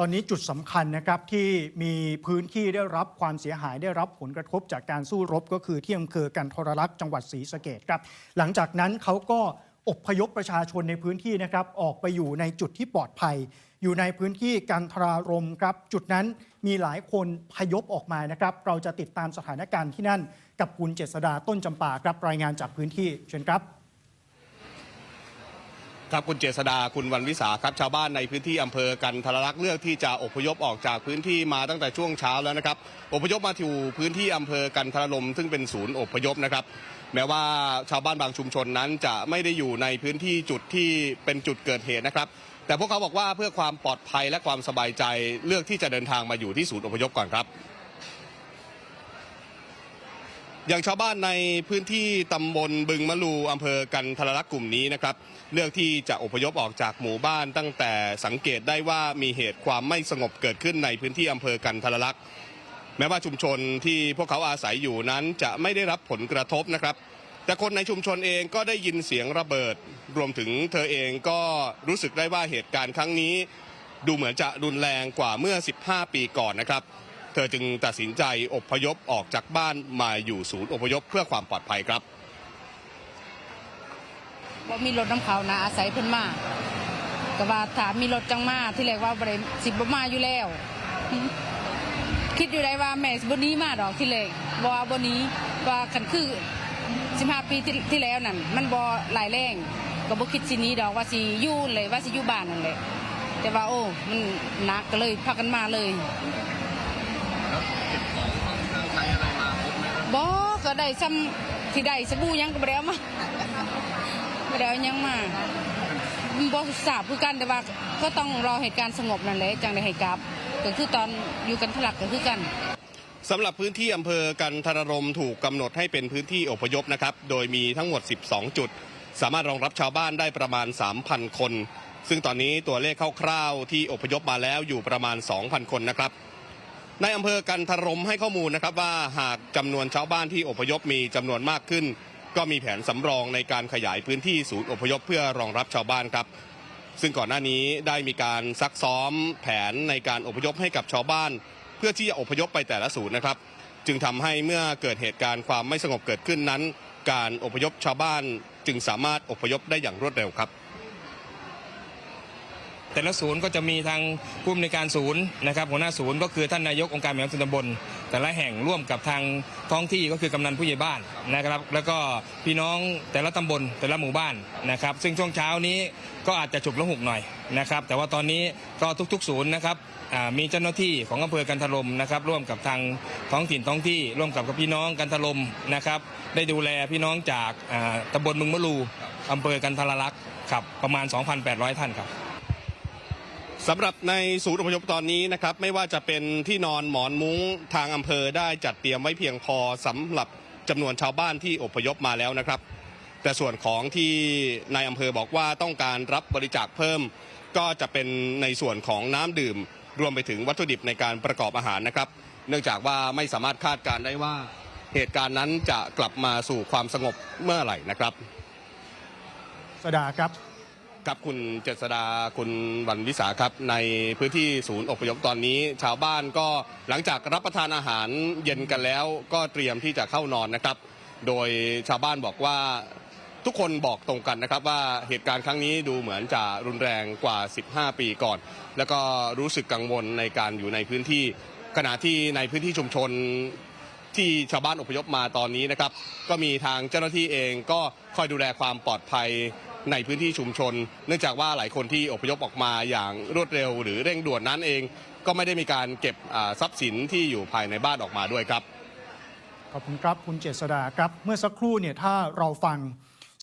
ตอนนี้จุดสำคัญนะครับที่มีพื้นที่ได้รับความเสียหายได้รับผลกระทบจากการสู้รบก็คือที่อำเภอกันทรลักษณ์จังหวัดศรีสะเกดครับ หลังจากนั้นเขาก็อพยพประชาชนในพื้นที่นะครับออกไปอยู่ในจุดที่ปลอดภัย อยู่ในพื้นที่กันทรารมครับจุดนั้นมีหลายคนพยพออกมานะครับ เราจะติดตามสถานการณ์ที่นั่นกับคุณเจษดาต้นจำปาครับรายงานจากพื้นที่เชิญครับ ครับคุณเจษดาคุณวันวิสาครับชาวบ้านในพื้นที่อำเภอกันทรลักษณ์เลือกที่จะอพยพออกจากพื้นที่มาตั้งแต่ช่วงเช้าแล้วนะครับอพยพมาถึงพื้นที่อำเภอกันทรลมซึ่งเป็นศูนย์อพยพนะครับ แม้ว่าชาวบ้านบางชุมชนนั้นจะไม่ได้อยู่ในพื้นที่จุดที่เป็นจุดเกิดเหตุนะครับ แต่พวกเขาบอกว่าเพื่อความปลอดภัยและความสบายใจเลือกที่จะเดินทางมาอยู่ที่ศูนย์อพยพก่อนครับ อย่างชาวบ้านในพื้นที่ตำบลบึงมะลูอำเภอกันทรลักษณ์กลุ่มนี้นะครับเลือกที่จะอพยพออกจากหมู่บ้านตั้งแต่สังเกตได้ว่ามีเหตุความไม่สงบเกิดขึ้นในพื้นที่อำเภอกันทรลักษณ์แม้ว่าชุมชนที่พวกเขาอาศัยอยู่นั้นจะไม่ได้รับผลกระทบนะครับ แต่คนในชุมชนเองก็ได้ยินเสียงระเบิด รวมถึงเธอเองก็รู้สึกได้ว่าเหตุการณ์ครั้งนี้ ดูเหมือนจะรุนแรงกว่าเมื่อ 15 ปีก่อนนะครับ เธอจึงตัดสินใจอพยพออกจากบ้านมาอยู่ศูนย์อพยพเพื่อความปลอดภัยครับว่ามีรถน้ำเขานะอาศัยเพิ่นมาก็ว่าถามมีรถจังมาที่แรกว่าบ่ได้สิบมาอยู่แล้ว คิดอยู่ได้ว่าแม่บ่หนี้มาดอกที่แรกบ่ว่าบ่หนี้ว่าคันคือ15ปีที่ที่แล้วนั่นมันบ่หลายแรงก็บ่คิดสินี้ดอกว่าสิยู่เลยว่าสิยู่บ้านนั่นแหละแต่ว่าโอ้มันหนักก็เลยพากันมาเลย ก็ได้ซ้ำที่ได้สบู่ยังก็บ่ได้เอามาไม่ได้เอาหยังมาบอทราบคือกันแต่ว่าก็ต้องรอเหตุการณ์สงบนั่นแหละจังได้ให้กลับ ก็คือตอนอยู่กันทลักก็คือกันสำหรับพื้นที่อำเภอกันทรรมถูกกำหนดให้เป็นพื้นที่อพยพนะครับ โดยมีทั้งหมด 12 จุด สามารถรองรับชาวบ้านได้ประมาณ 3,000 คน ซึ่งตอนนี้ตัวเลขคร่าวๆที่อพยพมาแล้วอยู่ประมาณ 2,000 คนนะครับ ในอำเภอกันทรมให้ข้อมูลนะครับว่าหากจำนวนชาวบ้านที่อพยพมีจำนวนมากขึ้น ก็มีแผนสำรองในการขยายพื้นที่ศูนย์อพยพเพื่อรองรับชาวบ้านครับ ซึ่งก่อนหน้านี้ได้มีการซักซ้อมแผนในการอพยพให้กับชาวบ้าน เพื่อที่จะอพยพไปแต่ละศูนย์นะครับ จึงทำให้เมื่อเกิดเหตุการณ์ความไม่สงบเกิดขึ้นนั้น การอพยพชาวบ้านจึงสามารถอพยพได้อย่างรวดเร็วครับ แต่ละศูนย์ก็จะมีทางผู้อำนวยการศูนย์นะครับหัวหน้าศูนย์ก็คือท่านนายกองค์การบริหารส่วนตำบลแต่ละแห่งร่วมกับทางท้องที่ก็คือกำนันผู้ใหญ่บ้านนะครับ แล้วก็พี่น้องแต่ละตำบลแต่ละหมู่บ้านนะครับ ซึ่งช่วงเช้านี้ก็อาจจะฉุกละหุกหน่อยนะครับ แต่ว่าตอนนี้ก็ทุกๆ ศูนย์นะครับมีเจ้าหน้าที่ของอำเภอกันทลมนะครับ ร่วมกับทางท้องถิ่นท้องที่ ร่วมกับพี่น้องกันทลมนะครับ ได้ดูแลพี่น้องจากตำบลมึงมะลูอำเภอกันทรลักษณ์ครับประมาณ 2,800 ท่านครับ สำหรับในศูนย์อพยพตอนนี้นะครับไม่ว่าจะเป็นที่นอนหมอนมุ้งทางอำเภอได้จัดเตรียมไว้เพียงพอสำหรับจำนวนชาวบ้านที่อพยพมาแล้วนะครับ แต่ส่วนของที่นายอำเภอบอกว่าต้องการรับบริจาคเพิ่ม ก็จะเป็นในส่วนของน้ำดื่ม รวมไปถึงวัตถุดิบในการประกอบอาหารนะครับ เนื่องจากว่าไม่สามารถคาดการได้ว่าเหตุการณ์นั้นจะกลับมาสู่ความสงบเมื่อไหร่นะครับ สดาครับ ครับคุณเจษดาคุณวันวิสาครับในพื้นที่ศูนย์อพยพตอนนี้ ชาวบ้านก็หลังจากรับประทานอาหารเย็นกันแล้ว ก็เตรียมที่จะเข้านอนนะครับ โดยชาวบ้านบอกว่าทุกคนบอกตรงกันนะครับว่าเหตุการณ์ครั้งนี้ดูเหมือนจะรุนแรงกว่า 15 ปีก่อน แล้วก็รู้สึกกังวลในการอยู่ในพื้นที่ ขณะที่ในพื้นที่ชุมชนที่ชาวบ้านอพยพมาตอนนี้นะครับ ก็มีทางเจ้าหน้าที่เองก็คอยดูแลความปลอดภัย ในพื้นที่ชุมชน เนื่องจากว่าหลายคนที่อพยพออกมาอย่างรวดเร็ว หรือเร่งด่วนนั้นเอง ก็ไม่ได้มีการเก็บทรัพย์สินที่อยู่ภายในบ้านออกมาด้วยครับ ขอบคุณครับคุณเจษดาครับ เมื่อสักครู่เนี่ยถ้าเราฟัง